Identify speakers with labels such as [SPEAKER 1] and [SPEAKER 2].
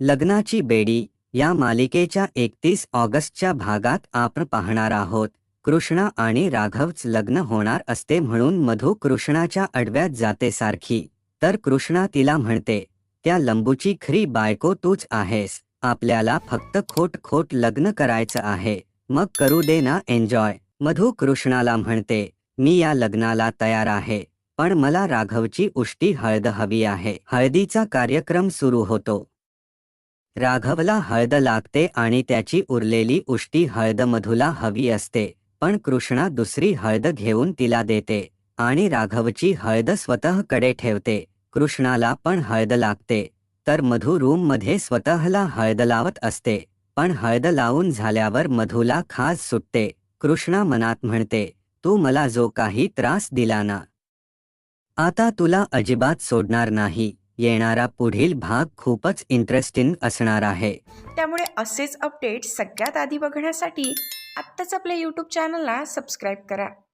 [SPEAKER 1] लग्नाची बेडी या मालिकेच्या एकतीस ऑगस्टच्या भागात आपण पाहणार आहोत. कृष्णा आणि राघवच लग्न होणार असते म्हणून मधू कृष्णाच्या अडव्यात जाते सारखी. तर कृष्णा तिला म्हणते त्या लंबूची खरी बायको तूच आहेस. आपल्याला फक्त खोट खोट लग्न करायचं आहे. मग करू दे ना एन्जॉय. मधू कृष्णाला म्हणते मी या लग्नाला तयार आहे. पण मला राघवची उष्टी हळद हवी आहे. हळदीचा कार्यक्रम सुरू होतो. राघवला हळद लागते आणि त्याची उरलेली उष्टी हळदमधूला हवी असते पण कृष्णा दुसरी हळद घेऊन तिला देते आणि राघवची हळद स्वतःकडे ठेवते कृष्णाला पण हळद लागते. तर मधू रूममध्ये स्वतःला हळद लावत असते पण हळद लावून झाल्यावर मधूला खास सुटते कृष्णा मनात म्हणते तू मला जो काही त्रास दिला ना आता तुला अजिबात सोडणार नाही. येणारा पुढील भाग खूपच इंटरेस्टिंग असणार आहे.
[SPEAKER 2] त्यामुळे असेच अपडेट्स सगळ्यात आधी बघण्यासाठी आत्ताच आपल्या यूट्यूब चॅनलला सबस्क्राईब करा.